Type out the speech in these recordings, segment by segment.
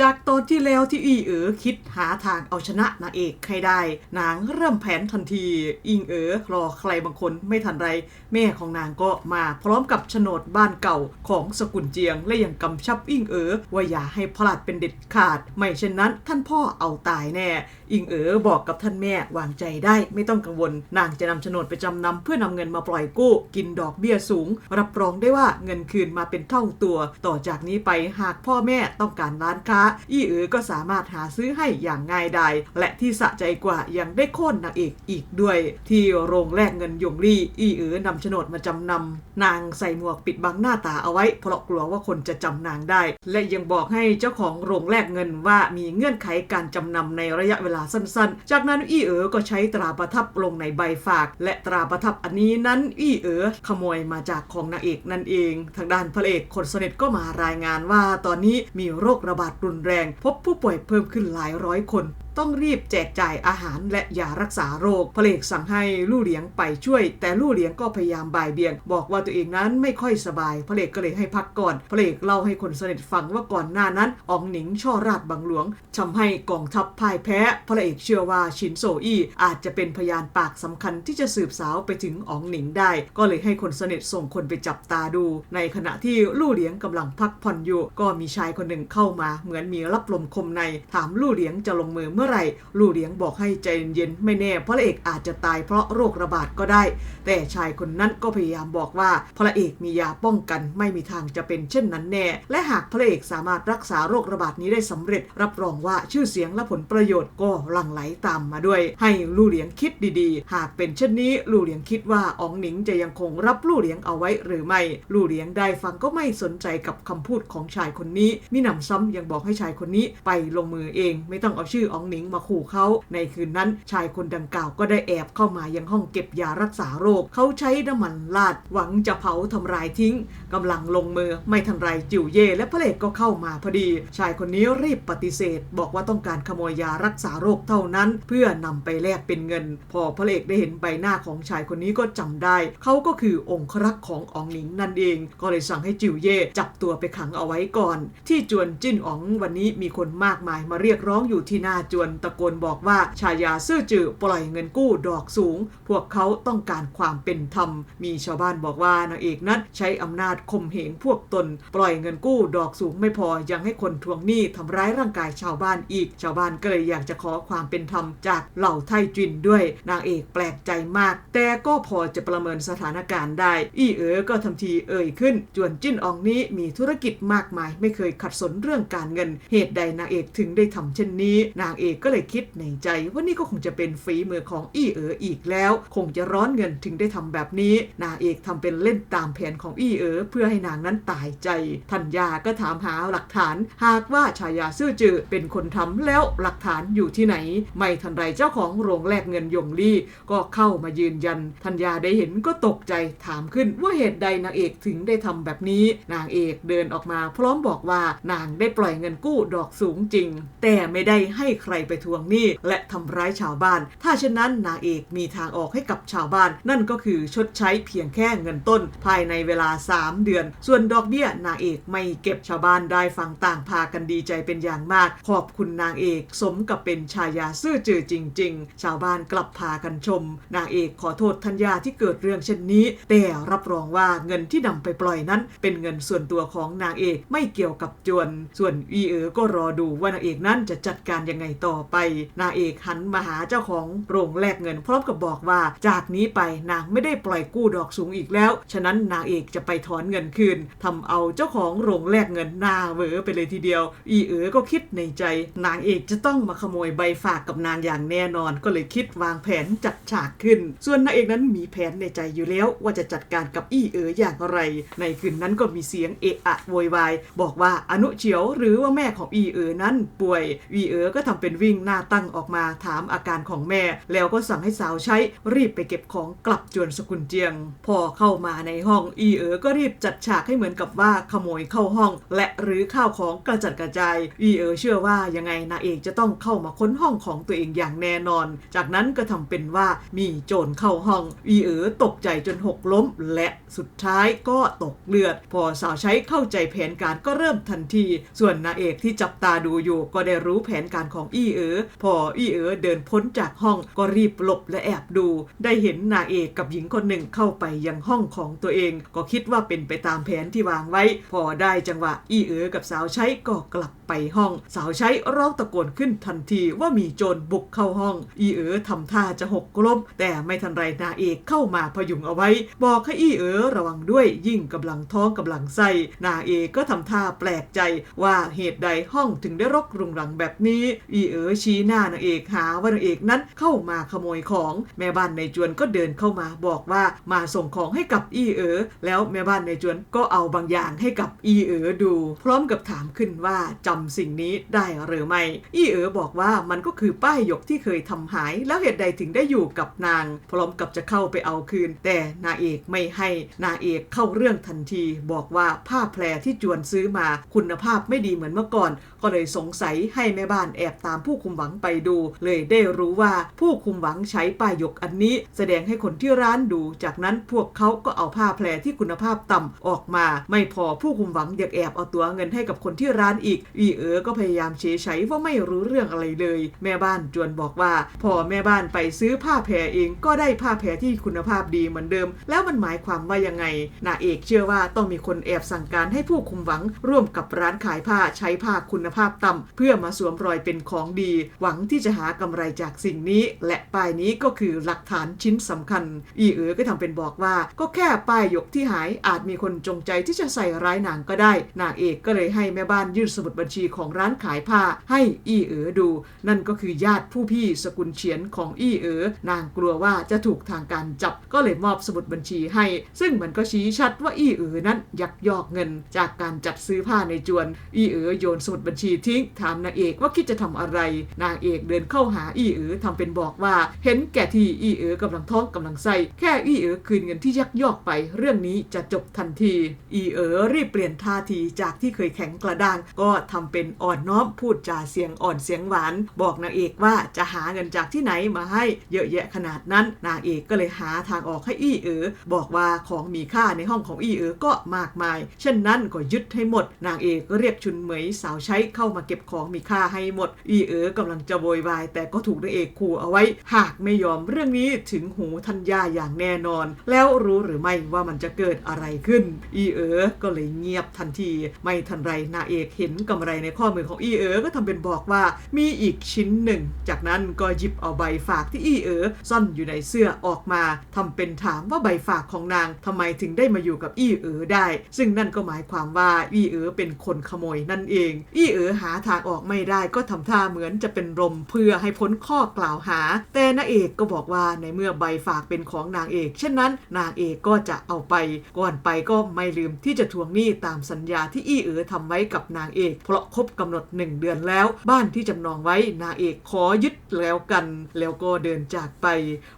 จากตอนที่แล้วที่อีเอ๋อคิดหาทางเอาชนะนางเอกให้ได้ นางเริ่มแผนทันที อิงเอ๋อรอใครบางคนไม่ทันไร แม่ของนางก็มาพร้อมกับโฉนดบ้านเก่าของสกุลเจียง และยังกำชับอิงเอ๋อว่าอย่าให้พลาดเป็นเด็ดขาด ไม่เช่นนั้นท่านพ่อเอาตายแน่ อิงเอ๋อบอกกับท่านแม่วางใจได้ไม่ต้องกังวล นางจะนำโฉนดไปจำนำเพื่อนำเงินมาปล่อยกู้ กินดอกเบี้ยสูง รับรองได้ว่าเงินคืนมาเป็นเท่าตัว ต่อจากนี้ไปหากพ่อแม่ต้องการร้านค้าอี้เอ๋อก็สามารถหาซื้อให้อย่างง่ายดายและที่สะใจกว่ายังได้โค่นนางเอกอีกด้วย ที่โรงแลกเงินยงลี่ อี้เอ๋อนำโฉนดมาจำนำนางใส่หมวกปิดบังหน้าตาเอาไว้ เพราะกลัวว่าคนจะจำนางได้ และยังบอกให้เจ้าของโรงแลกเงินว่ามีเงื่อนไขการจำนำในระยะเวลาสั้นๆ จากนั้นอี้เอ๋อก็ใช้ตราประทับลงในใบฝาก และตราประทับอันนี้นั้นอี้เอ๋อขโมยมาจากของนางเอกนั่นเอง ทางด้านพระเอกคนสนิทก็มารายงานว่าตอนนี้มีโรคระบาดรุนแรง พบผู้ป่วยเพิ่มขึ้นหลายร้อยคน ต้องรีบแจกจ่ายอาหารและยารักษาโรคพระเอกสั่งให้ลู่เหลียงไปช่วย แต่ลู่เหลียงก็พยายามบ่ายเบี่ยง บอกว่าตัวเองนั้นไม่ค่อยสบายพระเอกก็เลยให้พักก่อนพระเอกเล่าให้คนสนิทฟังว่าก่อนหน้านั้นอองหนิงช่อราชบังหลวงทำให้กองทัพพ่ายแพ้พระเอกเชื่อว่าชินโซอี้อาจจะเป็นพยานปากสำคัญที่จะสืบสาวไปถึงอองหนิงได้ ก็เลยให้คนสนิทส่งคนไปจับตาดู ในขณะที่ลู่เหลียงกำลังพักผ่อนอยู่ ก็มีชายคนหนึ่งเข้ามาเหมือนมีรับลมคมในถามลู่เหลียงจะลงมือเมื่อไหร่ลู่เหลียงบอกให้ใจเย็นๆไม่แน่พระเอกอาจจะตายเพราะโรคระบาดก็ได้ แต่ชายคนนั้นก็พยายามบอกว่าพระเอกมียาป้องกันไม่มีทางจะเป็นเช่นนั้นแน่ และหากพระเอกสามารถรักษาโรคระบาดนี้ได้สำเร็จ รับรองว่าชื่อเสียงและผลประโยชน์ก็หลั่งไหลตามมาด้วย ให้ลู่เหลียงคิดดีๆ หากเป็นเช่นนี้ลู่เหลียงคิดว่าอองหนิงจะยังคงรับลู่เหลียงเอาไว้หรือไม่ ลู่เหลียงได้ฟังก็ไม่สนใจกับคำพูดของชายคนนี้มิหนำซ้ำยังบอกให้ชายคนนี้ไปลงมือเอง ไม่ต้องเอาชื่ออองหนิงมาขู่เขาในคืนนั้นชายคนดังกล่าวก็ได้แอบเข้ามายังห้องเก็บยารักษาโรค เขาใช้น้ำมันลาดหวังจะเผาทำลายทิ้งกำลังลงมือไม่ทันไรจิ๋วเย่และพระเอกก็เข้ามาพอดี ชายคนนี้รีบปฏิเสธ บอกว่าต้องการขโมยยารักษาโรคเท่านั้น เพื่อนำไปแลกเป็นเงิน พอพระเอกได้เห็นใบหน้าของชายคนนี้ก็จำได้ เขาก็คือองครักษ์ของอองหนิงนั่นเอง ก็เลยสั่งให้จิ๋วเย่จับตัวไปขังเอาไว้ก่อน ที่จวนจิ้นอ๋องวันนี้มีคนมากมายมาเรียกร้องอยู่ที่หน้าจวนตะโกนบอกว่าชายาซื่อจือปล่อยเงินกู้ดอกสูง พวกเขาต้องการความเป็นธรรม มีชาวบ้านบอกว่านางเอกนั้นใช้อำนาจข่มเหงพวกตน ปล่อยเงินกู้ดอกสูงไม่พอยังให้คนทวงหนี้ทำร้ายร่างกายชาวบ้านอีก ชาวบ้านก็เลยอยากจะขอความเป็นธรรมจากเหล่าไทจินด้วย นางเอกแปลกใจมาก แต่ก็พอจะประเมินสถานการณ์ได้ อี้เอ๋อก็ทำทีเอ่ยขึ้น จวนจิ้นอองนี้มีธุรกิจมากมาย ไม่เคยขัดสนเรื่องการเงิน เหตุใดนางเอกถึงได้ทำเช่นนี้ นางเอกก็เลยคิดในใจว่านี่ก็คงจะเป็นฝีมือของอี้เอ๋ออีกแล้ว คงจะร้อนเงินถึงได้ทำแบบนี้นางเอกทำเป็นเล่นตามแผนของอี้เอ๋อเพื่อให้นางนั้นตายใจทัญญาก็ถามหาหลักฐาน หากว่าชายาซื่อจือเป็นคนทำแล้วหลักฐานอยู่ที่ไหน ไม่ทันไรเจ้าของโรงแลกเงินยงลี่ ก็เข้ามายืนยัน ทัญญาได้เห็นก็ตกใจถามขึ้นว่าเหตุใดนางเอกถึงได้ทำแบบนี้ นางเอกเดินออกมาพร้อมบอกว่านางได้ปล่อยเงินกู้ดอกสูงจริง แต่ไม่ได้ให้ใครไปทวงหนี้และทำร้ายชาวบ้าน ถ้าเช่นนั้นนางเอกมีทางออกให้กับชาวบ้าน นั่นก็คือชดใช้เพียงแค่เงินต้น ภายในเวลา 3 เดือน ส่วนดอกเบี้ยนางเอกไม่เก็บชาวบ้านได้ฟังต่างพากันดีใจเป็นอย่างมาก ขอบคุณนางเอกสมกับเป็นชายาซื่อจือจริง ๆ ชาวบ้านกลับพากันชม นางเอกขอโทษทัญญาที่เกิดเรื่องเช่นนี้ แต่รับรองว่าเงินที่นำไปปล่อยนั้น เป็นเงินส่วนตัวของนางเอกไม่เกี่ยวกับจวน ส่วนอีเอ๋อก็รอดูว่านางเอกนั้นจะจัดการยังไงต่อไป นางเอกหันมาหาเจ้าของโรงแลกเงิน พร้อมกับบอกว่า จากนี้ไปนางไม่ได้ปล่อยกู้ดอกสูงอีกแล้ว ฉะนั้นนางเอกจะไปถอนเงินคืนทำเอาเจ้าของโรงแลกเงินหน้าเวอไปเลยทีเดียว อีเอ๋อก็คิดในใจ นางเอกจะต้องมาขโมยใบฝากกับนางอย่างแน่นอน ก็เลยคิดวางแผนจัดฉากขึ้น ส่วนนางเอกนั้นมีแผนในใจอยู่แล้ว ว่าจะจัดการกับอีเอ๋ออย่างไร ในคืนนั้นก็มีเสียงเอะอะโวยวายบอกว่าอนุเฉียวหรือว่าแม่ของอีเอ๋อนั้นป่วยอีเอ๋อก็ทำเป็นวิ่งหน้าตั้งออกมาถามอาการของแม่ แล้วก็สั่งให้สาวใช้รีบไปเก็บของกลับจวนสกุลเจียง พอเข้ามาในห้องอีเอ๋อก็รีบจัดฉากให้เหมือนกับว่าขโมยเข้าห้อง และหรือข้าวของกระจัดกระจาย อีเอ๋อเชื่อว่ายังไงนางเอกจะต้องเข้ามาค้นห้องของตัวเองอย่างแน่นอน จากนั้นก็ทำเป็นว่ามีโจรเข้าห้อง อีเอ๋อตกใจจนหกล้ม และสุดท้ายก็ตกเลือด พอสาวใช้เข้าใจแผนการก็เริ่มทันที ส่วนนางเอกที่จับตาดูอยู่ก็ได้รู้แผนการของอีเอ๋อพออีเอ๋อเดินพ้นจากห้องก็รีบหลบและแอบดู ได้เห็นนางเอกกับหญิงคนหนึ่งเข้าไปยังห้องของตัวเอง ก็คิดว่าเป็นไปตามแผนที่วางไว้ พอได้จังหวะอีเอ๋อกับสาวใช้ก็กลับไปห้อง สาวใช้ร้องตะโกนขึ้นทันทีว่ามีโจรบุกเข้าห้อง อีเอ๋อทำท่าจะหกล้มแต่ไม่ทันไรนางเอกเข้ามาพยุงเอาไว้ บอกให้อีเอ๋อระวังด้วยยิ่งกำลังท้องกำลังไส้นางเอกก็ทำท่าแปลกใจว่าเหตุใดห้องถึงได้รกรุงรังแบบนี้ อีเอ๋อชี้หน้านางเอกหาว่านางเอกนั้นเข้ามาขโมยของ แม่บ้านในจวนก็เดินเข้ามาบอกว่ามาส่งของให้กับอีเอ๋อแล้วแม่บ้านในจวนก็เอาบางอย่างให้กับอีเอ๋อดู พร้อมกับถามขึ้นว่าจำสิ่งนี้ได้หรือไม่ อีเอ๋อบอกว่ามันก็คือป้ายหยกที่เคยทำหาย แล้วเหตุใดถึงได้อยู่กับนาง พร้อมกับจะเข้าไปเอาคืน แต่นางเอกไม่ให้นางเอกเข้าเรื่องทันที บอกว่าผ้าแพรที่จวนซื้อมาคุณภาพไม่ดีเหมือนเมื่อก่อน ก็เลยสงสัยให้แม่บ้านแอบตามผู้คุมหวังไปดู เลยได้รู้ว่าผู้คุมหวังใช้ป้ายหยกอันนี้ แสดงให้คนที่ร้านดู จากนั้นพวกเขาก็เอาผ้าแพรที่คุณภาพต่ำออกมา ไม่พอผู้คุมหวังอยากแอบเอาตัวเงินให้กับคนที่ร้านอีกอีเอ๋อก็พยายามเฉยใช้ว่าไม่รู้เรื่องอะไรเลย แม่บ้านจวนบอกว่า พอแม่บ้านไปซื้อผ้าแพรเองก็ได้ผ้าแพรที่คุณภาพดีเหมือนเดิม แล้วมันหมายความว่ายังไงนาเอกเชื่อว่าต้องมีคนแอบสั่งการให้ผู้คุมหวัง ร่วมกับร้านขายผ้าใช้ผ้าคุณภาพต่ำเพื่อมาสวมรอยเป็นของดี หวังที่จะหากำไรจากสิ่งนี้ และป้ายนี้ก็คือหลักฐานชิ้นสำคัญ อีเอ๋อก็ทำเป็นบอกว่า ก็แค่ป้ายหยกที่หายอาจมีคนจงใจที่จะใส่ร้ายนางก็ได้ นางเอกก็เลยให้แม่บ้านยื่นสมุดบัญชีของร้านขายผ้า ให้อีเอ๋อดู นั่นก็คือญาติผู้พี่สกุลเฉียนของอีเอ๋อนางกลัวว่าจะถูกทางการจับก็เลยมอบสมุดบัญชีให้ ซึ่งมันก็ชี้ชัดว่าอีเอ๋อนั้นยักยอกเงิน จากการจัดซื้อผ้าในจวน อีเอ๋อโยนสมุดบัญชีทิ้ง ถามนางเอกว่าคิดจะทำอะไร นางเอกเดินเข้าหาอี้เอ๋อทำเป็นบอกว่า เห็นแก่ที่อี้เอ๋อกำลังท้องกำลังไส้แค่อี้เอ๋อคืนเงินที่ยักยอกไป เรื่องนี้จะจบทันที อี้เอ๋อรีบเปลี่ยนท่าทีจากที่เคยแข็งกระด้าง ก็ทำเป็นอ่อนน้อมพูดจาเสียงอ่อนเสียงหวาน บอกนางเอกว่าจะหาเงินจากที่ไหนมาให้เยอะแยะขนาดนั้น นางเอกก็เลยหาทางออกให้อี้เอ๋อบอกว่าของมีค่าในห้องของอี้เอ๋อก็มากมาย เช่นนั้นก็ยึดให้หมด นางเอกก็เรียกชุนเหมยสาวใช้เข้ามาเก็บของมีค่าให้หมด อีเอ๋อกำลังจะโวยวาย แต่ก็ถูกนางเอกขู่เอาไว้ หากไม่ยอมเรื่องนี้ถึงหูทัญญาอย่างแน่นอน แล้วรู้หรือไม่ว่ามันจะเกิดอะไรขึ้น อีเอ๋อก็เลยเงียบทันที ไม่ทันไรนางเอกเห็นกำไรในข้อมือของอีเอ๋อก็ทำเป็นบอกว่ามีอีกชิ้นหนึ่ง จากนั้นก็หยิบเอาใบฝากที่อีเอ๋อซ่อนอยู่ในเสื้อออกมาทำเป็นถามว่าใบฝากของนางทำไมถึงได้มาอยู่กับอีเอ๋อได้ ซึ่งนั่นก็หมายความว่าอีเอ๋อเป็นคนขโมยนั่นเอง อีเอ๋อหาทางออกไม่ได้ก็ทำท่าเหมือนจะเป็นลมเพื่อให้พ้นข้อกล่าวหา แต่นางเอกก็บอกว่าในเมื่อใบฝากเป็นของนางเอก เช่นนั้น นางเอกก็จะเอาไป ก่อนไปก็ไม่ลืมที่จะทวงหนี้ตามสัญญาที่อี้เอ๋อทำไว้กับนางเอก เพราะครบกำหนดหนึ่งเดือนแล้ว บ้านที่จำนองไว้นางเอกขอยึดแล้วกัน แล้วก็เดินจากไป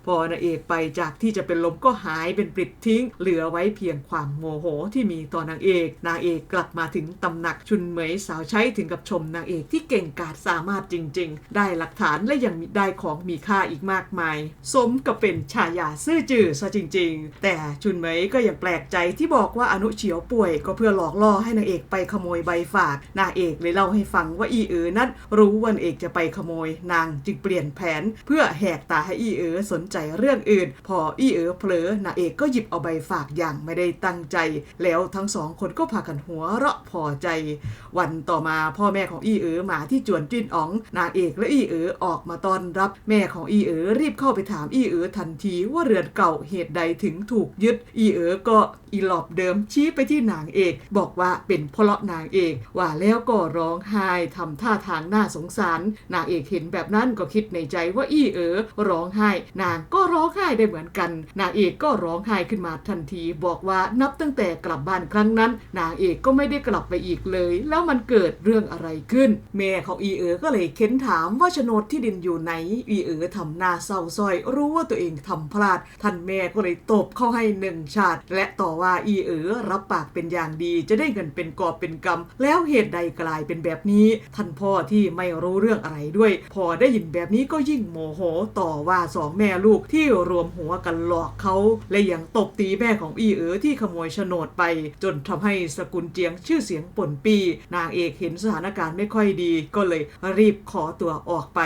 พอนางเอกไปจากที่จะเป็นลมก็หายเป็นปลิดทิ้ง เหลือไว้เพียงความโมโหที่มีต่อนางเอก นางเอกกลับมาถึงตำหนักชุนเหมยสาวใช้ถึงกับชมนางเอกที่เก่งกาจสามารถจริง ๆ ได้หลักฐานและยังได้ของมีค่าอีกมากมาย สมกับเป็นชายาซื่อจื่อซะจริง ๆ แต่ชุนเหมยก็ยังแปลกใจที่บอกว่าอนุเฉียวป่วย ก็เพื่อหลอกล่อให้นางเอกไปขโมยใบฝากนางเอกเลยเล่าให้ฟังว่าอีเอ๋อนั้นรู้ว่านเอกจะไปขโมย นางจึงเปลี่ยนแผน เพื่อแหกตาให้อีเอ๋อสนใจเรื่องอื่น พออีเอ๋อเผลอนางเอกก็หยิบเอาใบฝากอย่างไม่ได้ตั้งใจ แล้วทั้งสองคนก็พากันหัวเราะพอใจ วันต่อมาพ่อแม่ของอีเอ๋อมาที่จวนจิ้นอ๋อง นางเอกและอีเอ๋อออกมาต้อนรับ แม่ของอีเอ๋อรีบเข้าไปถามอีเอ๋อทันทีว่าเรือนเก่าเหตุใดถึงถูกยึด อีเอ๋อก็อีหลอบเดิมชี้ไปที่นางเอก บอกว่าเป็นเพราะนางเอกว่าแล้วก็ร้องไห้ทำท่าทางน่าสงสาร นางเอกเห็นแบบนั้นก็คิดในใจว่าอีเอ๋อร้องไห้ นางก็ร้องไห้ได้เหมือนกัน นางเอกก็ร้องไห้ขึ้นมาทันที บอกว่านับตั้งแต่กลับบ้านครั้งนั้น นางเอกก็ไม่ได้กลับไปอีกเลย แล้วมันเกิดเรื่องรื่องอะไรขึ้น แม่ของอีเอ๋อก็เลยเค้นถามว่าโฉนดที่ดินอยู่ไหน อีเอ๋อทำหน้าเศร้าซอย รู้ว่าตัวเองทำพลาด ท่านแม่ก็เลยตบเข้าให้หนึ่งชาติ และต่อว่าอีเอ๋อรับปากเป็นอย่างดี จะได้เงินเป็นกอบเป็นกำแล้วเหตุใดกลายเป็นแบบนี้ ท่านพ่อที่ไม่รู้เรื่องอะไรด้วย พอได้ยินแบบนี้ก็ยิ่งโมโหต่อว่าสองแม่ลูกที่รวมหัวกันหลอกเขา และยังตบตีแม่ของอีเอ๋อที่ขโมยโฉนดไป จนทำให้สกุลเจียงชื่อเสียงป่นปี นางเอกเห็นสถานการณ์ไม่ค่อยดี ก็เลยรีบขอตัวออกไป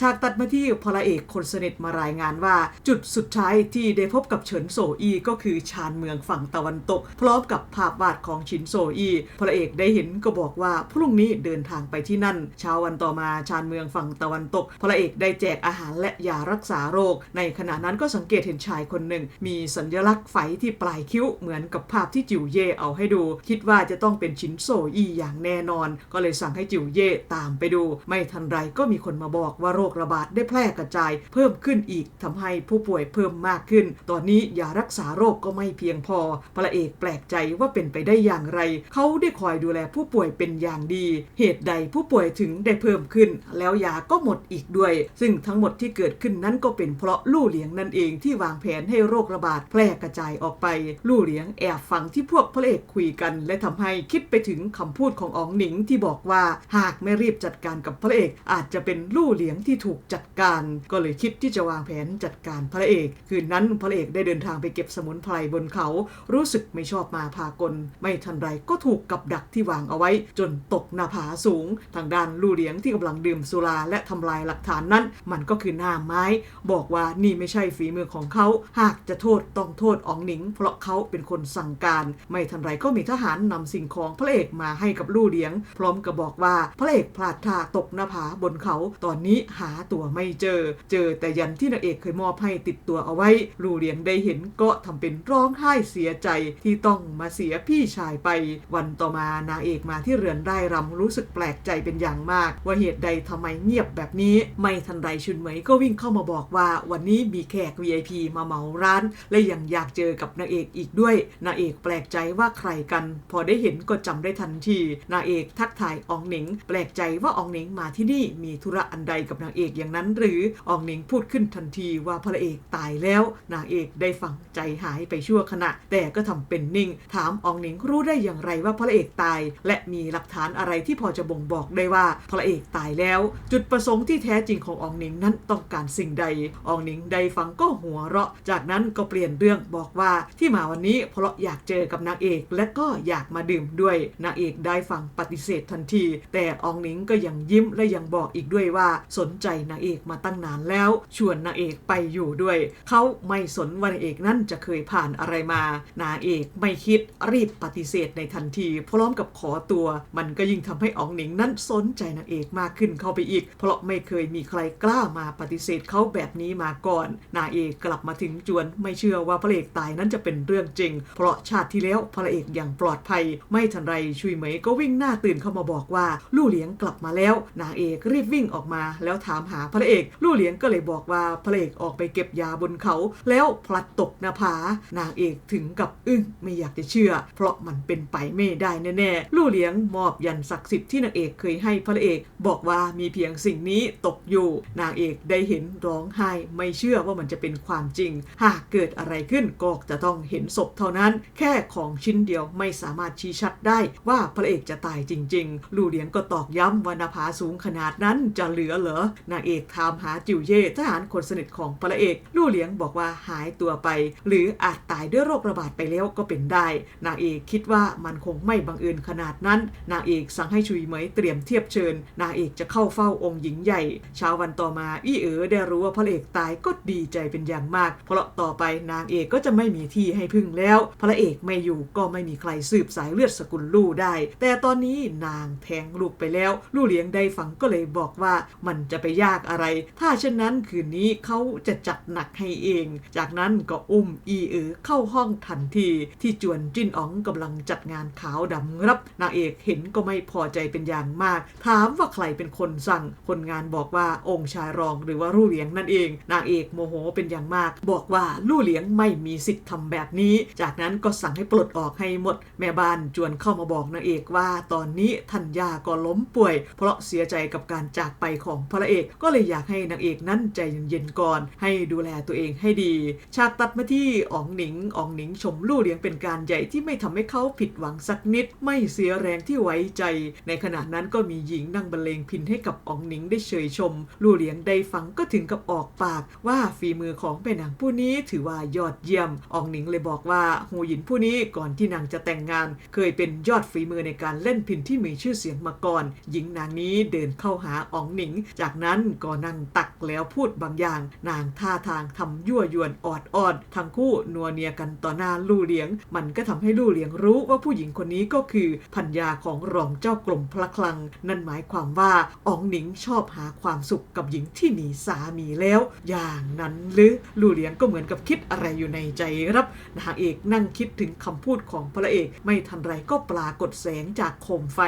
ฉากตัดมาที่พระเอกคนสนิทมารายงานว่า จุดสุดท้ายที่ได้พบกับเฉินโซอีก็คือชานเมืองฝั่งตะวันตก พร้อมกับภาพวาดของชินโซอีพระเอกได้เห็นก็บอกว่าพรุ่งนี้เดินทางไปที่นั่น เช้าวันต่อมาชานเมืองฝั่งตะวันตก พระเอกได้แจกอาหารและยารักษาโรค ในขณะนั้นก็สังเกตเห็นชายคนหนึ่ง มีสัญลักษณ์ไฝที่ปลายคิ้วเหมือนกับภาพที่จิวเย่เอาให้ดู คิดว่าจะต้องเป็นชินโซอีอย่างแน่นอน ก็เลยสั่งให้จิวเย่ตามไปดู ไม่ทันไรก็มีคนมาบอกว่าโรคระบาดได้แพร่กระจาย เพิ่มขึ้นอีกทำให้ผู้ป่วยเพิ่มมากขึ้น ตอนนี้ยารักษาโรคก็ไม่เพียงพอ พระเอกแปลกใจว่าเป็นไปได้อย่างไร เขาได้คอยดูแลผู้ป่วยเป็นอย่างดี เหตุใดผู้ป่วยถึงได้เพิ่มขึ้น แล้วยาก็หมดอีกด้วย ซึ่งทั้งหมดที่เกิดขึ้นนั้นก็เป็นเพราะลู่เหลียงนั่นเองที่วางแผนให้โรคระบาดแพร่กระจายออกไป ลู่เหลียงแอบฟังที่พวกพระเอกคุยกัน และทำให้คิดไปถึงคำพูดของอองหนิงที่บอกว่าหากไม่รีบจัดการกับพระเอก อาจจะเป็นลู่เหลียงที่ถูกจัดการ ก็เลยคิดที่จะวางแผนจัดการพระเอก คืนนั้นพระเอกได้เดินทางไปเก็บสมุนไพรบนเขา รู้สึกไม่ชอบมาพากล ไม่ทันไรก็ถูกกับดักที่วางเอาไว้ จนตกหน้าผาสูง ทางด้านลู่เหลียงที่กำลังดื่มสุราและทำลายหลักฐานนั้น มันก็คือหน้าไม้ บอกว่านี่ไม่ใช่ฝีมือของเขา หากจะโทษต้องโทษอองหนิง เพราะเขาเป็นคนสั่งการ ไม่ทันไรก็มีทหารนำสิ่งของพระเอกมาให้กับลู่เหลียง พร้อมกับบอกว่าพระเอกพลาดท่าตกหน้าผาบนเขาตอนนี้หาตัวไม่เจอ เจอแต่ยันที่นางเอกเคยมอบให้ติดตัวเอาไว้ลู่เหลียงได้เห็นก็ทำเป็นร้องไห้เสียใจที่ต้องมาเสียพี่ชายไป วันต่อมานางเอกมาที่เรือนได้รำรู้สึกแปลกใจเป็นอย่างมาก ว่าเหตุใดทำไมเงียบแบบนี้ ไม่ทันไรชุนเหมยก็วิ่งเข้ามาบอกว่าวันนี้มีแขก VIP มาเหมาร้าน และยังอยากเจอกับนางเอกอีกด้วยนางเอกแปลกใจว่าใครกัน พอได้เห็นก็จำได้ทันทีนางเอกทักทายอองหนิง แปลกใจว่าอองหนิงมาที่นี่มีธุระอันใดกับนางเอกอย่างนั้น หรืออองหนิงพูดขึ้นทันทีว่าพระเอกตายแล้ว นางเอกได้ฟังใจหายไปชั่วขณะ แต่ก็ทำเป็นนิ่ง ถามอองหนิงรู้ได้อย่างไรว่าพระเอกตาย และมีหลักฐานอะไรที่พอจะบ่งบอกได้ว่าพระเอกตายแล้ว จุดประสงค์ที่แท้จริงของอองหนิงนั้นต้องการสิ่งใดอองหนิงได้ฟังก็หัวเราะ จากนั้นก็เปลี่ยนเรื่องบอกว่าที่มาวันนี้เพราะอยากเจอกับนางเอกและก็อยากมาดื่มด้วยนางเอกได้ฟังปฏิเสธทันทีแต่อองหนิงก็ยังยิ้มและยังบอกอีกด้วยว่าสนใจนางเอกมาตั้งนานแล้ว ชวนนางเอกไปอยู่ด้วย เขาไม่สนว่านางเอกนั่นจะเคยผ่านอะไรมา นางเอกไม่คิดรีบปฏิเสธในทันที พร้อมกับขอตัว มันก็ยิ่งทำให้อองหนิงนั้นสนใจนางเอกมากขึ้นเข้าไปอีก เพราะไม่เคยมีใครกล้ามาปฏิเสธเขาแบบนี้มาก่อน นางเอกกลับมาถึงจวนไม่เชื่อว่าพระเอกตายนั้นจะเป็นเรื่องจริง เพราะชาติที่แล้วพระเอกอย่างปลอดภัย ไม่ทันไรชุยเหมยก็วิ่งหน้าตื่นเข้ามาบอกอกว่าลู่เหลียงกลับมาแล้ว นางเอกรีบวิ่งออกมา แล้วถามหาพระเอกลู่เหลียงก็เลยบอกว่าพระเอกออกไปเก็บยาบนเขา แล้วพลัดตกหน้าผานางเอกถึงกับอึ้งไม่อยากจะเชื่อ เพราะมันเป็นไปไม่ได้แน่ๆลู่เหลียงมอบยันศักดิ์สิทธิ์ที่นางเอกเคยให้พระเอก บอกว่ามีเพียงสิ่งนี้ตกอยู่ นางเอกได้เห็นร้องไห้ไม่เชื่อว่ามันจะเป็นความจริง หากเกิดอะไรขึ้นก็จะต้องเห็นศพเท่านั้น แค่ของชิ้นเดียวไม่สามารถชี้ชัดได้ว่าพระเอกจะตายจริงลู่เหลียงก็ตอกย้ำว่าหนาผาสูงขนาดนั้นจะเหลือเหรอนางเอกถามหาจิวเย่ทหารคนสนิทของพระเอก ลู่เหลียงบอกว่าหายตัวไป หรืออาจตายด้วยโรคระบาดไปแล้วก็เป็นได้ นางเอกคิดว่ามันคงไม่บังเอิญขนาดนั้น นางเอกสั่งให้ชุยเหมยเตรียมเทียบเชิญ นางเอกจะเข้าเฝ้าองค์หญิงใหญ่เช้าวันต่อมาอี้เอ๋อได้รู้ว่าพระเอกตายก็ดีใจเป็นอย่างมาก เพราะต่อไปนางเอกก็จะไม่มีที่ให้พึ่งแล้ว พระเอกไม่อยู่ก็ไม่มีใครสืบสายเลือดสกุลลู่ได้ แต่ตอนนี้นางแทงลูกไปแล้ว ลู่เลี้ยงได้ฟังก็เลยบอกว่ามันจะไปยากอะไร ถ้าเช่นนั้นคืนนี้เขาจะจัดหนักให้เอง จากนั้นก็อุ้มอีเอ๋อเข้าห้องทันทีที่จวนจิ้นอ๋องกำลังจัดงานขาวดำรับนางเอกเห็นก็ไม่พอใจเป็นอย่างมาก ถามว่าใครเป็นคนสั่ง คนงานบอกว่าองค์ชายรองหรือว่าลู่เหลียงนั่นเอง นางเอกโมโหเป็นอย่างมาก บอกว่าลู่เหลียงไม่มีสิทธิ์ทำแบบนี้ จากนั้นก็สั่งให้ปลดออกให้หมด แม่บ้านจวนเข้ามาบอกนางเอกว่าตอนนี้ท่านนยาก็ล้มป่วย เพราะเสียใจกับการจากไปของพระเอกก็เลยอยากให้นางเอกนั้นใจเย็นๆก่อน ให้ดูแลตัวเองให้ดี ฉากตัดมาที่อ๋องหนิงอ๋องหนิงชมลู่เลี้ยงเป็นการใหญ่ที่ไม่ทำให้เขาผิดหวังสักนิด ไม่เสียแรงที่ไว้ใจ ในขณะนั้นก็มีหญิงนั่งบรรเลงพินให้กับอ๋องหนิงได้เชยชม ลู่เลี้ยงได้ฟังก็ถึงกับออกปาก ว่าฝีมือของแม่นางผู้นี้ถือว่ายอดเยี่ยมอ๋องหนิงเลยบอกว่าหูหยินผู้นี้ก่อนที่นางจะแต่งงาน เคยเป็นยอดฝีมือในการเล่นพินที่มีชื่อเสียงมาก่อน หญิงนางนี้เดินเข้าหาอ๋องหนิง จากนั้นก็นั่งตักแล้วพูดบางอย่าง นางท่าทางทำยั่วยวนออดออดทั้งคู่นัวเนียกันต่อหน้าลู่เลี้ยง มันก็ทำให้ลู่เลี้ยงรู้ว่าผู้หญิงคนนี้ก็คือพัญญาของรองเจ้ากรมพระคลัง นั่นหมายความว่าอ๋องหนิงชอบหาความสุขกับหญิงที่หนีสามีแล้ว อย่างนั้นหรือลู่เลี้ยงก็เหมือนกับคิดอะไรอยู่ในใจครับนางเอกนั่งคิดถึงคำพูดของพระเอก ไม่ทันไรก็ปรากฏแสงจากโคมไฟ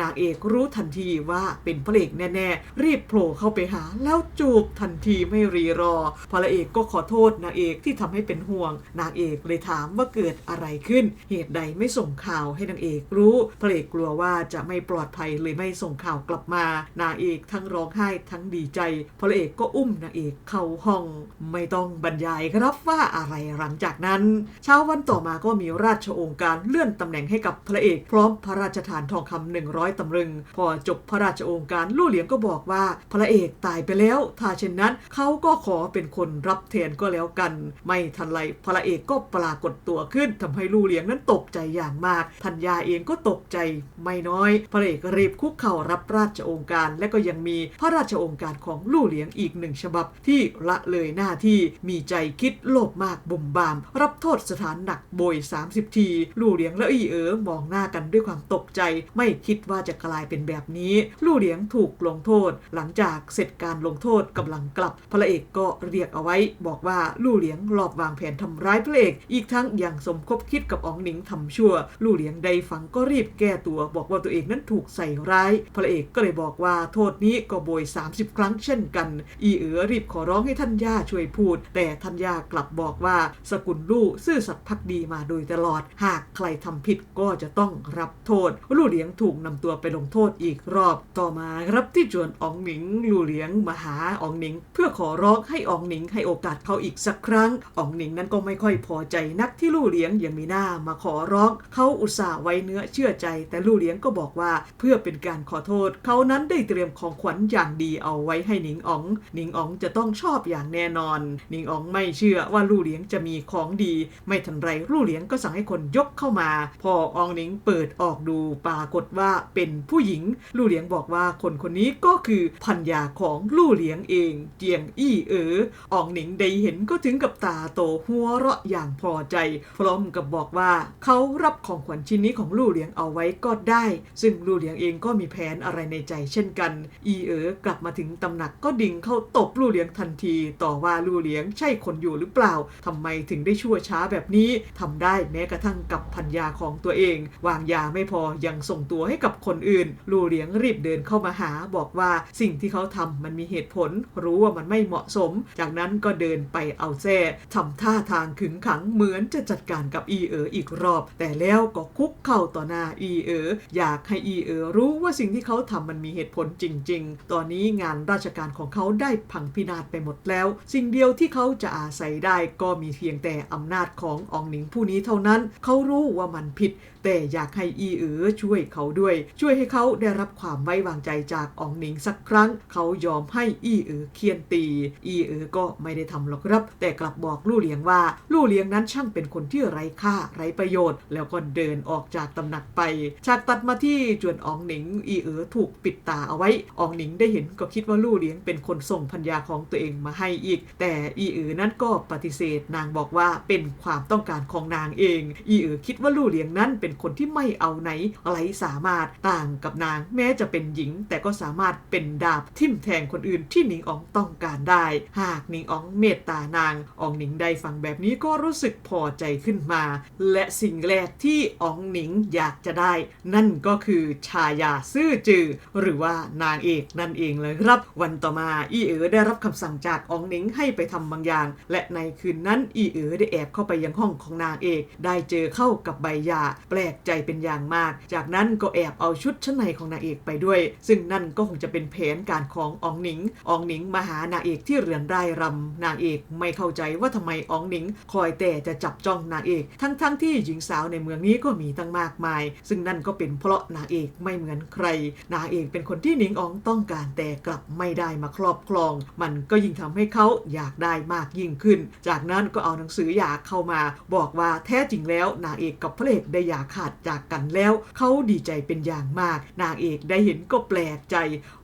นางเอกรู้ทันทีว่าเป็นพระเอกแน่ๆ รีบโผล่เข้าไปหาแล้วจูบทันทีไม่รีรอ พระเอกก็ขอโทษนางเอกที่ทำให้เป็นห่วง นางเอกเลยถามว่าเกิดอะไรขึ้น เหตุใดไม่ส่งข่าวให้นางเอกรู้พระเอกกลัวว่าจะไม่ปลอดภัยเลยไม่ส่งข่าวกลับมา นางเอกทั้งร้องไห้ทั้งดีใจ พระเอกก็อุ้มนางเอกเข้าห้อง ไม่ต้องบรรยายครับว่าอะไรหลังจากนั้น เช้าวันต่อมาก็มีราชโองการเลื่อนตำแหน่งให้กับพระเอกพร้อมพระราชทานทองคำหนึ่งร้อยตำลึง พอจบพระราชโองการลู่เหลียงก็บอกว่าพระเอกตายไปแล้ว ถ้าเช่นนั้นเขาก็ขอเป็นคนรับแทนก็แล้วกัน ไม่ทันไรพระเอกก็ปรากฏตัวขึ้นทำให้ลู่เหลียงนั้นตกใจอย่างมากธัญญาเองก็ตกใจไม่น้อย พระเอกรีบคุกเข่ารับราชโองการ และก็ยังมีพระราชโองการของลู่เหลียงอีกหนึ่งฉบับที่ละเลยหน้าที่มีใจคิดโลภมากบุ่มบาม รับโทษสถานหนักโบย 30 ที ลู่เหลียงและอีเอ๋อมองหน้ากันด้วยความตกใจ ไม่คิดว่าาจะกลายเป็นแบบนี้ลู่เหลียงถูกลงโทษ หลังจากเสร็จการลงโทษกำลังกลับพระเอกก็เรียกเอาไว้ บอกว่าลู่เหลียงหลอบวางแผนทำร้ายพระเอก อีกทั้งยังสมคบคิดกับอองหนิงทำชั่ว ลู่เหลียงได้ฟังก็รีบแก้ตัว บอกว่าตัวเองนั้นถูกใส่ร้าย พระเอกก็เลยบอกว่าโทษนี้ก็โบย 30 ครั้งเช่นกัน อีเอ๋อรีบขอร้องให้ท่านย่าช่วยพูด แต่ท่านย่ากลับบอกว่าสกุลลู่ซื่อสัตย์พักดีมาโดยตลอด หากใครทำผิดก็จะต้องรับโทษ ลู่เหลียงถูกนำตัวไปลงโทษอีกรอบต่อมาครับที่จวนอองหนิงลู่เหลียงมาหาอองหนิง เพื่อขอร้องให้อองหนิงให้โอกาสเขาอีกสักครั้งอองหนิงนั้นก็ไม่ค่อยพอใจนักที่ลู่เหลียงยังมีหน้ามาขอร้องเขาอุตส่าห์ไว้เนื้อเชื่อใจ แต่ลู่เหลียงก็บอกว่าเพื่อเป็นการขอโทษ เขานั้นได้เตรียมของขวัญอย่างดีเอาไว้ให้หนิงอองหนิงอองจะต้องชอบอย่างแน่นอน หนิงอองไม่เชื่อว่าลู่เหลียงจะมีของดี ไม่ทันไรลู่เหลียงก็สั่งให้คนยกเข้ามา พออองหนิงเปิดออกดูปรากฏว่าเป็นผู้หญิง ลู่เหลียงบอกว่าคนคนนี้ก็คือพัญญาของลู่เหลียงเอง เจียงอี้เอ๋ออองหนิงได้เห็นก็ถึงกับตาโตหัวเราะอย่างพอใจ พร้อมกับบอกว่าเขารับของขวัญชิ้นนี้ของลู่เหลียงเอาไว้ก็ได้ ซึ่งลู่เหลียงเองก็มีแผนอะไรในใจเช่นกัน อีเอ๋อกลับมาถึงตำหนักก็ดิ่งเข้าตบลู่เหลียงทันที ต่อว่าลู่เหลียงใช่คนอยู่หรือเปล่าทำไมถึงได้ชั่วช้าแบบนี้ทำได้แม้กระทั่งกับพัญญาของตัวเอง วางยาไม่พอยังส่งตัวให้กับคนอื่น ลู่เลียงรีบเดินเข้ามาหาบอกว่าสิ่งที่เขาทำมันมีเหตุผล รู้ว่ามันไม่เหมาะสม จากนั้นก็เดินไปเอาแท้ทำท่าทางขึงขังเหมือนจะจัดการกับอีเอ๋ออีกรอบ แต่แล้วก็คุกเข่าต่อหน้าอีเอ๋ออยากให้อีเอ๋อรู้ว่าสิ่งที่เขาทำมันมีเหตุผลจริง ๆ ตอนนี้งานราชการของเขาได้พังพินาศไปหมดแล้ว สิ่งเดียวที่เขาจะอาศัยได้ก็มีเพียงแต่อำนาจขององหนิงผู้นี้เท่านั้น เขารู้ว่ามันผิด แต่อยากให้อีเอ๋อช่วยเขาด้วย ช่วยให้เขาได้รับความไว้วางใจจากอองหนิงสักครั้ง เขายอมให้อีเอ๋อเคียนตี อีเอ๋อก็ไม่ได้ทำหรอกครับ แต่กลับบอกลู่เลียงว่า ลู่เลียงนั้นช่างเป็นคนที่ไร้ค่าไร้ประโยชน์ แล้วก็เดินออกจากตำหนักไป ฉากตัดมาที่จวนอองหนิง อีเอ๋อถูกปิดตาเอาไว้อองหนิงได้เห็นก็คิดว่าลู่เลียงเป็นคนส่งพัญญาของตัวเองมาให้อีก แต่อีเอ๋อนั้นก็ปฏิเสธ นางบอกว่าเป็นความต้องการของนางเอง อีเอ๋อคิดว่าลู่เลียงนั้นเป็นคนที่ไม่เอาไหนไรสามารถต่างกับนาง แม้จะเป็นหญิง แต่ก็สามารถเป็นดาบทิ่มแทงคนอื่นที่หนิงอองต้องการได้ หากหนิงอองเมตตานางอองหนิงได้ฟังแบบนี้ก็รู้สึกพอใจขึ้นมา และสิ่งแรกที่อองหนิงอยากจะได้ นั่นก็คือชายาซื่อจือ หรือว่านางเอกนั่นเองเลยครับ วันต่อมาอีเอ๋อได้รับคำสั่งจากอองหนิงให้ไปทำบางอย่าง และในคืนนั้นอีเอ๋อได้แอบเข้าไปยังห้องของนางเอก ได้เจอเข้ากับใบยาแปลกใจเป็นอย่างมาก จากนั้นก็แอบเอาชุดชั้นในของนางเอกไปด้วย ซึ่งนั่นก็คงจะเป็นแผนการของอองหนิง อองหนิงมาหานางเอกที่เรือนไร่รำนางเอกไม่เข้าใจว่าทำไมอองหนิง คอยแต่จะจับจ้องนางเอก ทั้งๆทที่หญิงสาวในเมืองนี้ก็มีตั้งมากมาย ซึ่งนั่นก็เป็นเพราะนางเอกไม่เหมือนใคร นางเอกเป็นคนที่หนิงอองต้องการแต่กลับไม่ได้มาครอบครอง มันก็ยิ่งทำให้เขาอยากได้มากยิ่งขึ้น จากนั้นก็เอาหนังสืออยากเข้ามา บอกว่าแท้จริงแล้วนางเอกกับพระเอกได้อยากขาดจากกันแล้ว เขาดีใจเป็นอย่างมาก นางเอกได้เห็นก็แปลกใจ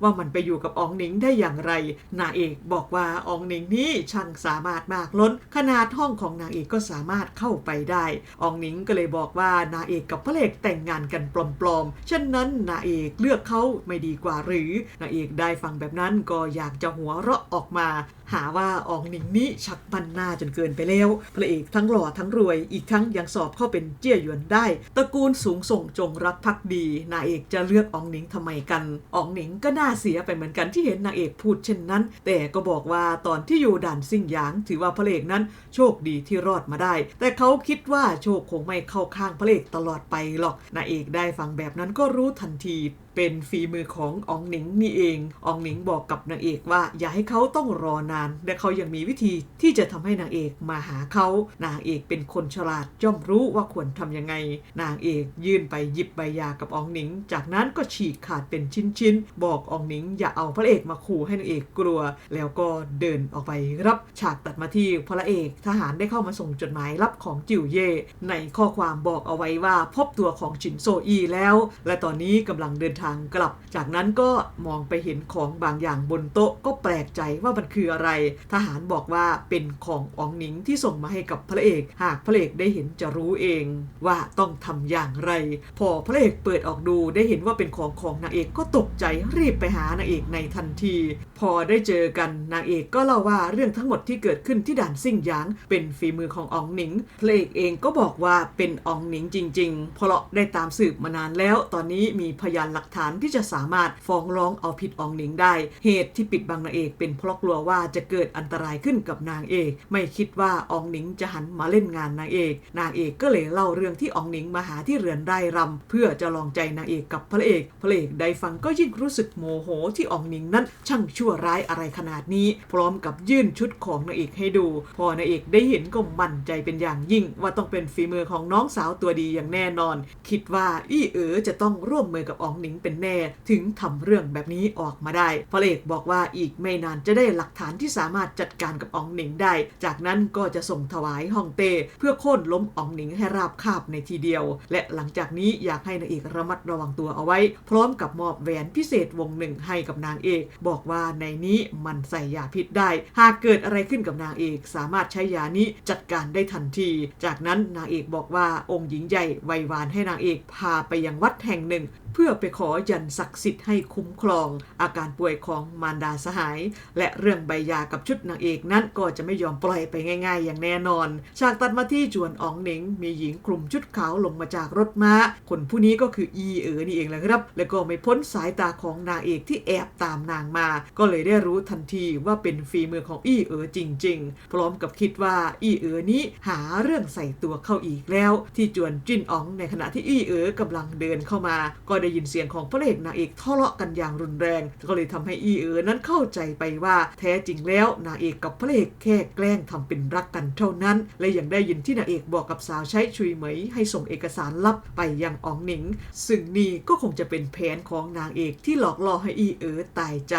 ว่ามันไปอยู่กับอองหนิงได้อย่างไร นางเอกบอกว่าอองหนิงนี่ช่างสามารถมากล้น ขนาดห้องของนางเอกก็สามารถเข้าไปได้ อองหนิงก็เลยบอกว่านางเอกกับพระเอกแต่งงานกันปลอมๆฉะนั้นนางเอกเลือกเขาไม่ดีกว่าหรือนางเอกได้ฟังแบบนั้นก็อยากจะหัวเราะออกมา หาว่าอองหนิงนี้ชักมันหน้าจนเกินไปแล้ว พระเอกทั้งหล่อทั้งรวย อีกทั้งยังสอบเข้าเป็นเจี้ยหยวนได้ ตระกูลสูงส่งจงรักภักดี นางเอกจะเลือกอองหนิงทำไมกันอองหนิงก็น่าเสียไปเหมือนกันที่เห็นนางเอกพูดเช่นนั้น แต่ก็บอกว่าตอนที่อยู่ด่านซิ่งหยาง ถือว่าพระเอกนั้นโชคดีที่รอดมาได้ แต่เขาคิดว่าโชคคงไม่เข้าข้างพระเอกตลอดไปหรอกนางเอกได้ฟังแบบนั้นก็รู้ทันทีเป็นฝีมือของอองหนิงนี่เอง อองหนิงบอกกับนางเอกว่าอย่าให้เขาต้องรอนาน และเขายังมีวิธีที่จะทำให้นางเอกมาหาเขา นางเอกเป็นคนฉลาดย่อมรู้ว่าควรทำยังไง นางเอกยื่นไปหยิบใบยากับอองหนิง จากนั้นก็ฉีกขาดเป็นชิ้นๆ บอกอองหนิง อย่าเอาพระเอกมาขู่ให้นางเอกกลัว แล้วก็เดินออกไปรับฉากตัดมาที่พระเอกทหารได้เข้ามาส่งจดหมายรับของจิวเย่ในข้อความบอกเอาไว้ว่าพบตัวของชินโซอีแล้ว และตอนนี้กำลังเดินทางกลับ จากนั้นก็มองไปเห็นของบางอย่างบนโต๊ะก็แปลกใจว่ามันคืออะไร ทหารบอกว่าเป็นของอองหนิงที่ส่งมาให้กับพระเอก หากพระเอกได้เห็นจะรู้เองว่าต้องทำอย่างไร พอพระเอกเปิดออกดูได้เห็นว่าเป็นของของนางเอกก็ตกใจรีบไปหานางเอกในทันที พอได้เจอกันนางเอกก็เล่าว่าเรื่องทั้งหมดที่เกิดขึ้นที่ด่านซิ่งหยาง เป็นฝีมือของอองหนิงพระเอกเองก็บอกว่าเป็นอองหนิงจริง ๆ เพราะได้ตามสืบมานานแล้ว ตอนนี้มีพยานหลักฐานที่จะสามารถฟ้องร้องเอาผิดอองหนิงได้ เหตุที่ปิดบังนางเอกเป็นเพราะกลัวว่าจะเกิดอันตรายขึ้นกับนางเอก ไม่คิดว่าอองหนิงจะหันมาเล่นงานนางเอก นางเอกก็เลยเล่าเรื่องที่อองหนิงมาหาที่เรือนไร่รำเพื่อจะลองใจนางเอกกับพระเอก พระเอกได้ฟังก็ยิ่งรู้สึกโมโหที่อองหนิงนั้นช่างชั่วร้ายอะไรขนาดนี้ พร้อมกับยื่นชุดของนางเอกให้ดู พอนางเอกได้เห็นก็มั่นใจเป็นอย่างยิ่ง ว่าต้องเป็นฝีมือของน้องสาวตัวดีอย่างแน่นอน คิดว่าอี้เอ๋อจะต้องร่วมมือกับอองหนิงเป็นแน่ ถึงทำเรื่องแบบนี้ออกมาได้พระเอกบอกว่าอีกไม่นานจะได้หลักฐานที่สามารถจัดการกับอองหนิงได้ จากนั้นก็จะส่งถวายฮ่องเต้เพื่อโค่นล้มอองหนิงให้ราบคาบในทีเดียว และหลังจากนี้อยากให้นางเอกระมัดระวังตัวเอาไว้ พร้อมกับมอบแหวนพิเศษวงหนึ่งให้กับนางเอก บอกว่าในนี้มันใส่ยาพิษได้ หากเกิดอะไรขึ้นกับนางเอก สามารถใช้ยานี้จัดการได้ทันที จากนั้นนางเอกบอกว่าองค์หญิงใหญ่ไววานให้นางเอกพาไปยังวัดแห่งหนึ่ง เพื่อไปขอยันศักดิ์สิทธิ์ให้คุ้มครอง อาการป่วยของมารดาสหาย และเรื่องใบยากับชุดนางเอกนั้นก็จะไม่ยอมปล่อยไปง่าย ๆ อย่างแน่นอน ฉากตัดมาที่จวนอองหนิง มีหญิงกลุ่มชุดขาวลงมาจากรถม้า คนผู้นี้ก็คืออีเอ๋อนี่เองแหละครับ แล้วก็ไม่พ้นสายตาของนางเอกที่แอบตามนางมา ก็เลยได้รู้ทันทีว่าเป็นฝีมือของอีเอ๋อจริง ๆ พร้อมกับคิดว่าอีเอ๋อนี้หาเรื่องใส่ตัวเข้าอีกแล้ว ที่จวนจิ้นอ๋องในขณะที่อีเอ๋อกำลังเดินเข้ามา ก็ได้ยินเสียงของพระเอกนางเอกทะเลาะกันอย่างรุนแรง ก็เลยทำให้อีเอ๋อนั้นเข้าใจไปว่าแท้จริงแล้วนางเอกกับพระเอกแค่แกล้งทำเป็นรักกันเท่านั้น และยังได้ยินที่นางเอกบอกกับสาวใช้ชุยเหมย ให้ส่งเอกสารลับไปยังอองหนิง ซึ่งนี่ก็คงจะเป็นแผนของนางเอกที่หลอกล่อให้อีเอ๋อตายใจ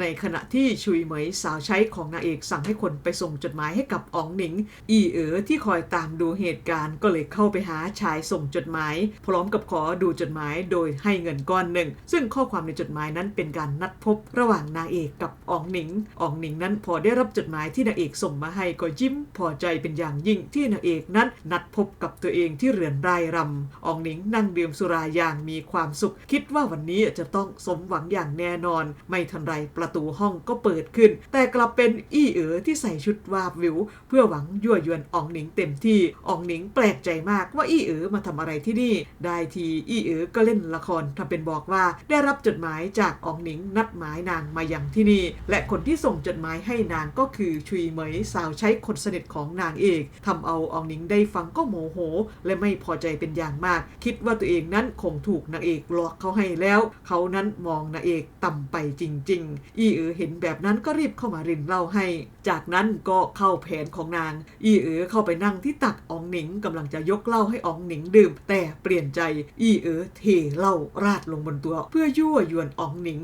ในขณะที่ชุยเหมยสาวใช้ของนางเอกสั่งให้คนไปส่งจดหมายให้กับอองหนิง อีเอ๋อที่คอยตามดูเหตุการณ์ก็เลยเข้าไปหาชายส่งจดหมาย พร้อมกับขอดูจดหมายโดยให้เงินก้อนหนึ่ง ซึ่งข้อความในจดหมายนั้นเป็นการนัดพบระหว่างนางเอกกับอองหนิงอองหนิงนั้นพอได้รับจดหมายที่นางเอกส่งมาให้ก็ยิ้มพอใจเป็นอย่างยิ่งที่นางเอกนั้นนัดพบกับตัวเองที่เรือนไร่รำอองหนิงนั่งดื่มสุราอย่างมีความสุข คิดว่าวันนี้จะต้องสมหวังอย่างแน่นอน ไม่ทันไรประตูห้องก็เปิดขึ้น แต่กลับเป็นอี้เอ๋อที่ใส่ชุดวาบวิว เพื่อหวังยั่วยวนอองหนิงเต็มที่อองหนิงแปลกใจมากว่าอี้เอ๋อมาทำอะไรที่นี่ ได้ทีอี้เอ๋อก็เล่นละคครทำเป็นบอกว่าได้รับจดหมายจากอองหนิงนัดหมายนางมาอย่างที่นี่ และคนที่ส่งจดหมายให้นางก็คือชุยเหมยสาวใช้คนสนิทของนางเอกทำเอาอองหนิงได้ฟังก็โมโห และไม่พอใจเป็นอย่างมาก คิดว่าตัวเองนั้นคงถูกนางเอกหลอกเขาให้แล้ว เขานั้นมองนางเอกต่ำไปจริง ๆ อีเอ๋อเห็นแบบนั้นก็รีบเข้ามารินเล่าให้ จากนั้นก็เข้าแผนของนาง อีเอ๋อเข้าไปนั่งที่ตักอองหนิงกำลังจะยกเหล้าให้อองหนิงดื่ม แต่เปลี่ยนใจ อีเอ๋อเทเหล้าราดลงบนตัวเพื่อยั่วยวนอองหนิง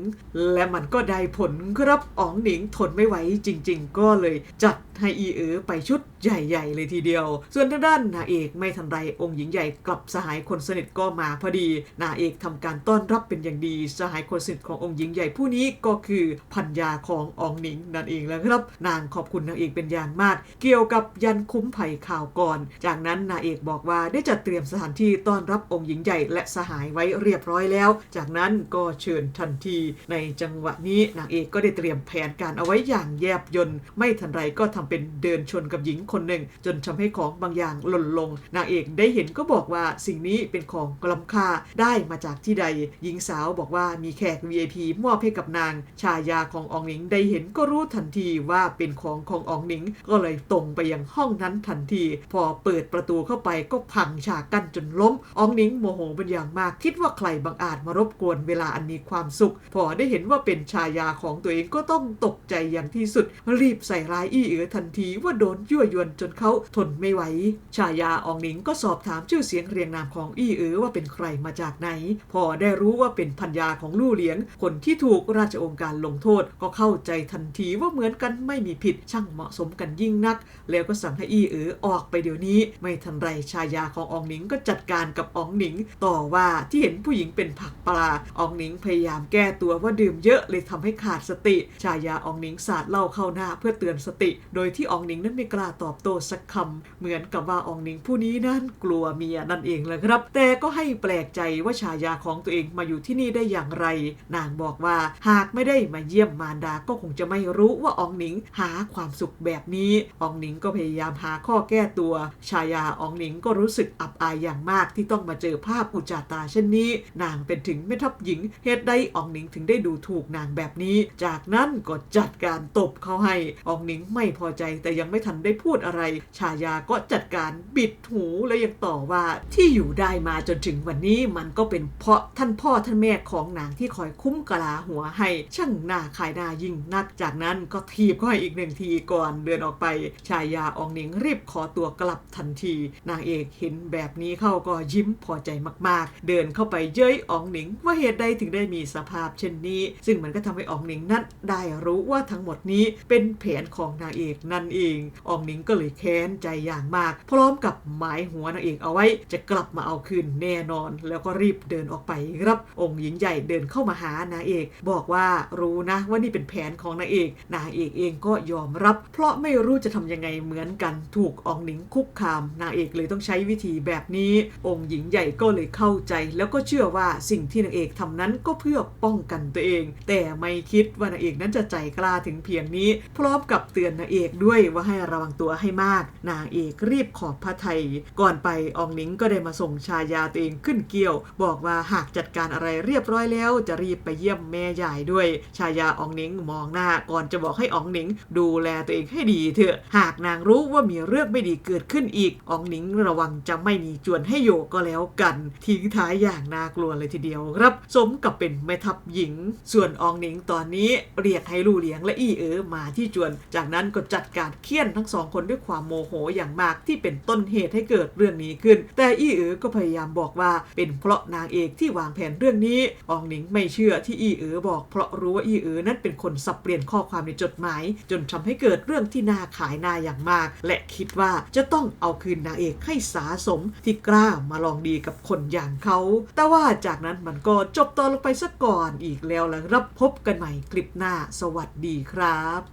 และมันก็ได้ผลครับอองหนิงทนไม่ไหวจริง ๆ ก็เลยจัดให้อีเอ๋อไปชุดใหญ่ๆ เลยทีเดียว ส่วนทางด้านนาเอกไม่ทันไรองค์หญิงใหญ่กลับสหายคนสนิทก็มาพอดี นาเอกทำการต้อนรับเป็นอย่างดี สหายคนสนิทขององค์หญิงใหญ่ผู้นี้ก็คือพัญญาขององหนิงนั่นเองแล้วครับ นางขอบคุณนางเอกเป็นอย่างมาก เกี่ยวกับยันคุ้มไผ่ข่าวก่อน จากนั้นนาเอกบอกว่าได้จัดเตรียมสถานที่ต้อนรับองค์หญิงใหญ่และสหายไว้เรียบร้อยแล้ว จากนั้นก็เชิญทันที ในจังหวะนี้นางเอกก็ได้เตรียมแผนการเอาไว้อย่างแยบยนต์ไม่ทันไรก็ทำเป็นเดินชนกับหญิงคนหนึ่ง จนทำให้ของบางอย่างหล่นลง นางเอกได้เห็นก็บอกว่าสิ่งนี้เป็นของกล้ำค่าได้มาจากที่ใด หญิงสาวบอกว่ามีแขก VIP มอบให้กับนาง ชายาของอองหนิงได้เห็นก็รู้ทันทีว่าเป็นของของอองหนิง ก็เลยตรงไปยังห้องนั้นทันที พอเปิดประตูเข้าไปก็พังฉากกั้นจนล้มอองหนิงโมโหเป็นอย่างมาก คิดว่าใครบังอาจมารบกวนเวลาอันมีความสุข พอได้เห็นว่าเป็นชายาของตัวเองก็ต้องตกใจอย่างที่สุด รีบใส่ร้ายอี้เอ๋อทันทีว่าโดนยั่วยวนจนเขาทนไม่ไหว ชายาอองหนิงก็สอบถามชื่อเสียงเรียงนามของอี้เอ๋อว่าเป็นใครมาจากไหน พอได้รู้ว่าเป็นพัญญาของลู่เหลียง คนที่ถูกราชองค์การลงโทษก็เข้าใจทันทีว่าเหมือนกันไม่มีผิดช่างเหมาะสมกันยิ่งนัก แล้วก็สั่งให้อี้เอ๋อออกไปเดี๋ยวนี้ ไม่ทันไรชายาของอองหนิงก็จัดการกับอองหนิง ต่อว่าที่เห็นผู้หญิงเป็นผักปลาอองหนิงพยายามแก้ตัวว่าดื่มเยอะเลยทำให้ขาดสติ ชายาอองหนิงสาดเหล้าเข้าหน้าเพื่อเตือนสติ โดยยที่อองหนิงนั้นไม่กล้าตอบโต้สักคำเหมือนกับว่าอองหนิงผู้นี้นั้นกลัวเมียนั่นเองเลยครับ แต่ก็ให้แปลกใจว่าชายาของตัวเองมาอยู่ที่นี่ได้อย่างไร นางบอกว่าหากไม่ได้มาเยี่ยมมารดาก็คงจะไม่รู้ว่าอองหนิงหาความสุขแบบนี้อองหนิงก็พยายามหาข้อแก้ตัว ชายาอองหนิงก็รู้สึกอับอายอย่างมากที่ต้องมาเจอภาพอุจจาตาเช่นนี้ นางเป็นถึงแม่ทัพหญิงเหตุใดอองหนิงถึงได้ดูถูกนางแบบนี้ จากนั้นก็จัดการตบเขาให้อองหนิงไม่พอใจแต่ยังไม่ทันได้พูดอะไร ชายาก็จัดการบิดหูและยังต่อว่าที่อยู่ได้มาจนถึงวันนี้มันก็เป็นเพราะท่านพ่อท่านแม่ของนางที่คอยคุ้มกะลาหัวให้ช่างหน้าขายหน้ายิ่งนักจากนั้นก็ทีบเขาให้อีกหนึ่งทีก่อนเดินออกไป ชายาอองหนิงรีบขอตัวกลับทันที นางเอกเห็นแบบนี้เข้าก็ยิ้มพอใจมากๆ เดินเข้าไปเย้ยอองหนิง ว่าเหตุใดถึงได้มีสภาพเช่นนี้ ซึ่งมันก็ทำให้อองหนิงนั้นได้รู้ว่าทั้งหมดนี้เป็นแผนของนางเอกนั่นเองอองหนิงก็เลยแค้นใจอย่างมาก พร้อมกับหมายหัวนางเอกเอาไว้จะกลับมาเอาคืนแน่นอน แล้วก็รีบเดินออกไปครับ องค์หญิงใหญ่เดินเข้ามาหานางเอก บอกว่ารู้นะว่านี่เป็นแผนของนางเอกนางเอกเองก็ยอมรับ เพราะไม่รู้จะทำยังไงเหมือนกันถูกอองหนิงคุกคาม นางเอกเลยต้องใช้วิธีแบบนี้ องค์หญิงใหญ่ก็เลยเข้าใจ แล้วก็เชื่อว่าสิ่งที่นางเอกทำนั้นก็เพื่อป้องกันตัวเอง แต่ไม่คิดว่านางเอกนั้นจะใจกล้าถึงเพียงนี้ พร้อมกับเตือนนางเอกด้วยว่าให้ระวังตัวให้มาก นางเอกรีบขอบพระไทย ก่อนไปอองหนิงก็ได้มาส่งชายาตัวเองขึ้นเกี่ยว บอกว่าหากจัดการอะไรเรียบร้อยแล้ว จะรีบไปเยี่ยมแม่ยายด้วย ชายาอองหนิงมองหน้าก่อนจะบอกให้อองหนิง ดูแลตัวเองให้ดีเถอะ หากนางรู้ว่ามีเรื่องไม่ดีเกิดขึ้นอีกอองหนิงระวังจะไม่มีจวนให้โยก็แล้วกัน ทิ้งท้ายอย่างน่ากลัวเลยทีเดียวครับสมกับเป็นแม่ทัพหญิง ส่วนอองหนิงตอนนี้เรียกให้ลู่เลี้ยงและอี้เอ๋อมาที่จวน จากนั้นก็จัดการเคี่ยนทั้งสองคนด้วยความโมโหอย่างมากที่เป็นต้นเหตุให้เกิดเรื่องนี้ขึ้น แต่อี้เอ๋อก็พยายามบอกว่าเป็นเพราะนางเอกที่วางแผนเรื่องนี้อองหนิงไม่เชื่อที่อี้เอ๋อบอกเพราะรู้ว่าอี้เอ๋อนั้นเป็นคนสับเปลี่ยนข้อความในจดหมาย จนทำให้เกิดเรื่องที่น่าขายหน้าอย่างมาก และคิดว่าจะต้องเอาคืนนางเอกให้สาสมที่กล้ามาลองดีกับคนอย่างเขา แต่ว่าจากนั้นมันก็จบตอนลงไปซะก่อนอีกแล้วและรับพบกันใหม่คลิปหน้า สวัสดีครับ